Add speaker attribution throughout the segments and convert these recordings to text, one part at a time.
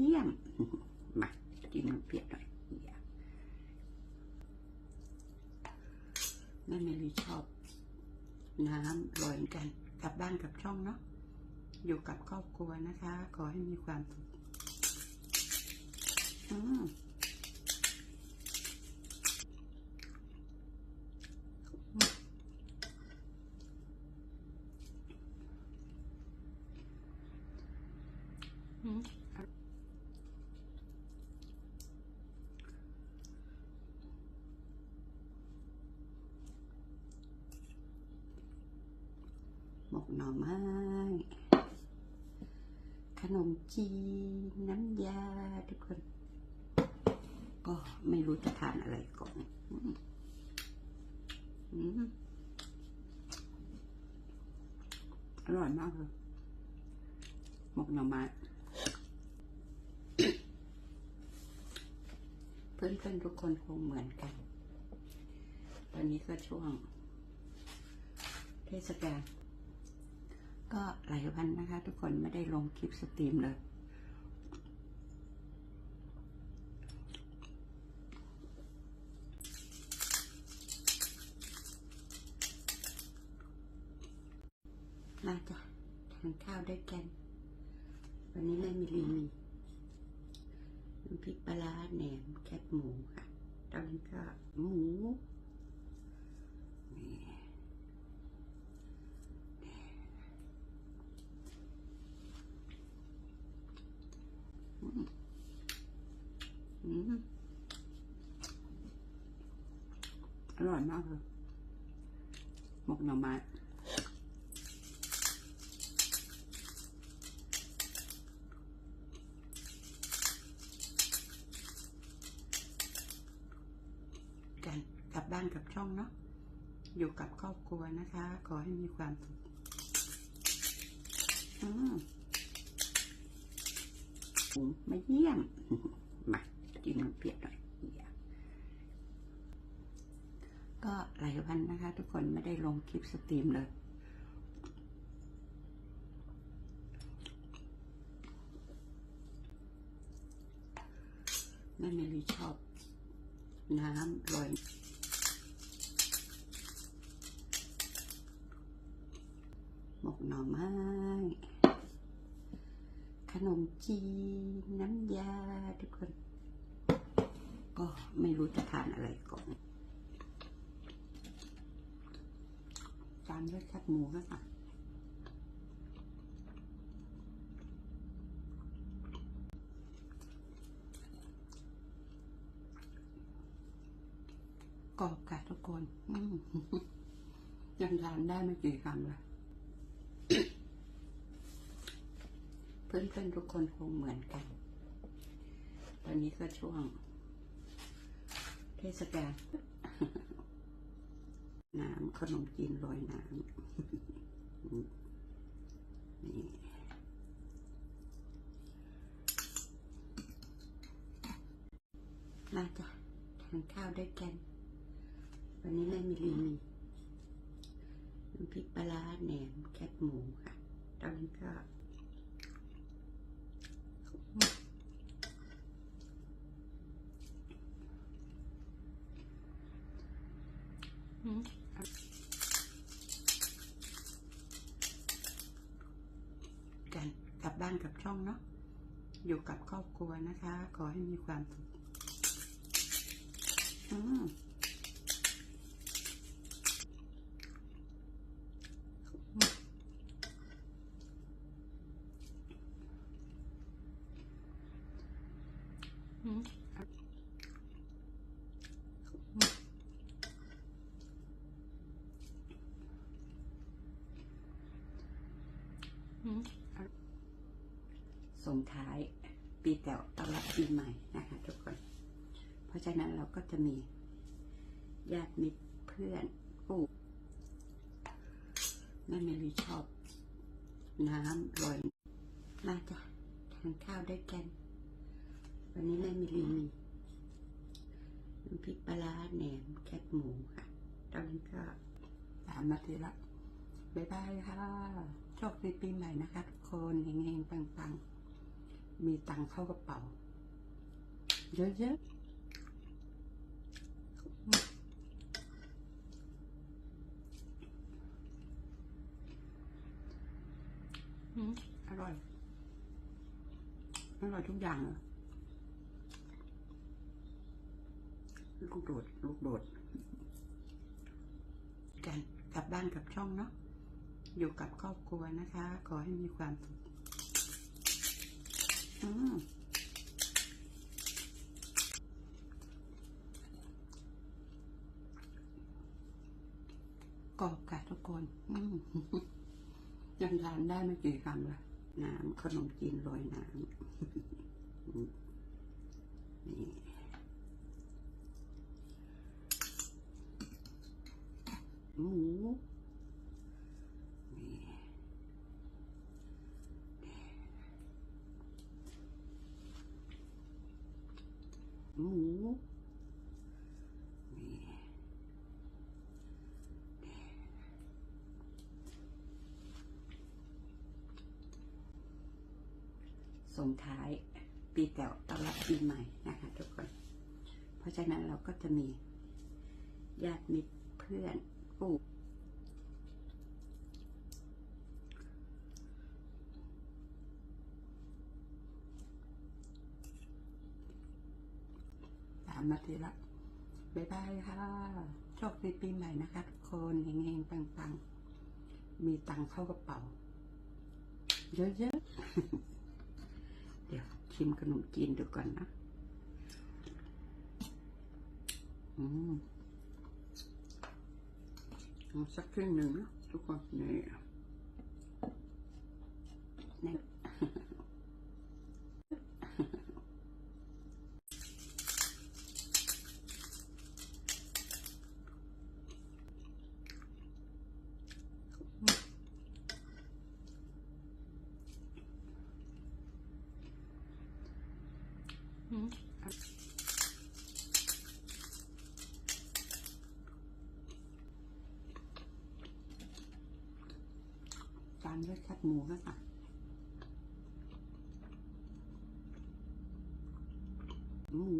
Speaker 1: เยี่ยม มากินน้ำเปียกหน่อยอย่าแม่เมลีชอบน้ำลอยกันกลับบ้านกับช่องเนาะอยู่กับครอบครัวนะคะ ขอให้มีความสุขอืม หมกหน่อไม้ ขนมจีน น้ำยาทุกคน ก็ไม่รู้จะทานอะไรก่อนอร่อยมากเลยหมกหน่อไม้เพื่อนๆทุกคนคงเหมือนกัน ตอนนี้ก็ช่วงเทศกาล ก็หลายวันนะคะ ทุกคนไม่ได้ลงคลิปสตรีมเลยน่าจ้ะทานข้าวด้วยกัน วันนี้แม่มีลีมีน้ำพริกปลาร้าแหนมแคบหมูค่ะตอนนี้ก็หมูนี่อืมอืมอ ร่อยมากเลยหมกหน่อไม้กันกลับบ้านกับช่องเนาะอยู่กับครอบครัวนะคะ ขอให้มีความสุขอืมหุงมาเยี่ยมมากินน้ำเปียกหน่อยอย่า ก็หลายวันนะคะ ทุกคนไม่ได้ลงคลิปสตรีมเลย แม่เมลีชอบ น้ำลอยหมกหน่อไม้ ขนมจีน น้ำยาทุกคน ก็ไม่รู้จะทานอะไรก่อนตามด้วยแคบหมูค่ะกรอบค่ะทุกคนยังทานได้ไม่กี่คำเลยเพื่อนๆทุกคนคงเหมือนกัน ตอนนี้ก็ช่วงเทศกาล น้ำขนมจีนลอยน้ำนี่น่าจ้ะทานข้าวด้วยกัน วันนี้แม่มีลีมีน้ำพริกปลาแหนมแคบหมูค่ะ ตอนนี้ก็อืม กันกลับบ้านกับช่องเนาะอยู่กับครอบครัวนะคะ ขอให้มีความสุขอืมอืมอืม ส่งท้าย ปีเก่าต้อนรับปีใหม่นะคะทุกคน เพราะฉะนั้นเราก็จะมีญาติมิตรเพื่อนปู่แม่เมลีชอบ น้ำลอยน่าจะทานข้าวด้วยกัน วันนี้แม่เมลีมีน้ำพริกปลาร้าแหนมแคบหมูค่ะ ตอนนี้ก็สามนาทีละบ๊ายบายค่ะ โชคดีปีใหม่นะคะทุกคนเฮงๆปังๆ มีตังเข้ากระเป๋า เยอะๆอืมอร่อย อร่อยทุกอย่างเลยลูกโดด ลูกโดดกันกลับบ้านกับช่องเนาะ อยู่กับครอบครัวนะคะ ขอให้มีความสุขกรอบค่ะทุกคนยังทานได้ไม่กี่คำละน้ำขนมจีนโรยน้ำอืมนี่หมูนี่หมูนี่ ส่งท้ายปีเก่าต้อนรับปีใหม่นะคะทุกคน เพราะฉะนั้นเราก็จะมีญาติมิตรเพื่อนปู่สามนาทีละบ๊ายบายค่ะโชคดีปีใหม่นะคะทุกคนเฮงๆปังๆ มีตังเข้ากระเป๋า เยอะๆ เดี๋ยวชิมขนมจีนดูก่อนนะ อืมเอาสักครึ่งหนึ่งนะทุกคนนี่นี่ อืม จานด้วยแคบหมูนะคะหมู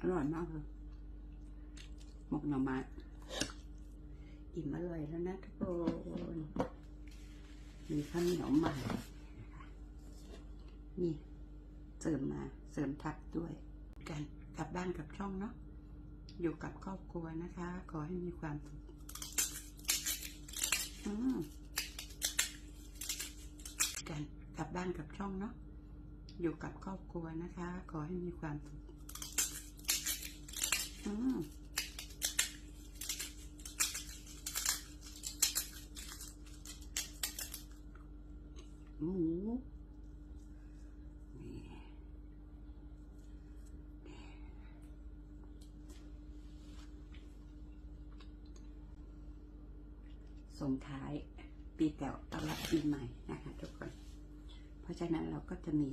Speaker 1: อร่อยมากเลย หมกหน่อไม้อิ่มอร่อยแล้วนะทุกคนมีข้าวเหนียวใหม่นะคะนี่เสริมมาเสริมทับด้วย กันกลับบ้านกับช่องเนาะอยู่กับครอบครัวนะคะ ขอให้มีความสุขกันกลับบ้านกับช่องเนาะอยู่กับครอบครัวนะคะ ขอให้มีความสุขอื หมูนี่ส่งท้ายปีเก่าต้อนรับปีใหม่นะคะทุกคน เพราะฉะนั้นเราก็จะมี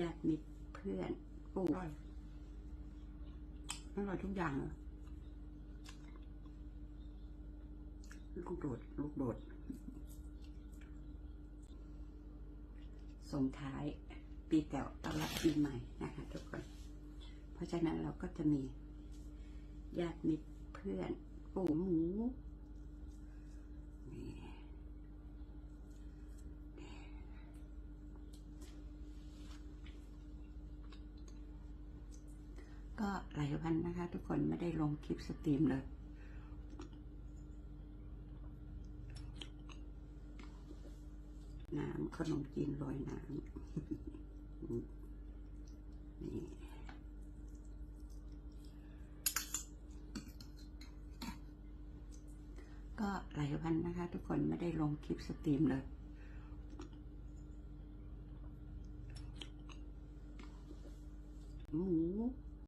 Speaker 1: ญาติมิตรเพื่อนปู่อร่อยอร่อยทุกอย่างเลยลูกโดด ลูกโดด ส่งท้ายปีเก่าต้อนรับปีใหม่นะคะทุกคน เพราะฉะนั้นเราก็จะมีญาติมิตรเพื่อนปู่หมูก็หลายวันนะคะ ทุกคนไม่ได้ลงคลิปสตรีมเลย น้ำ ขนมจีนลอยน้ำนี่ก็หลายวันนะคะ ทุกคนไม่ได้ลงคลิปสตรีมเลย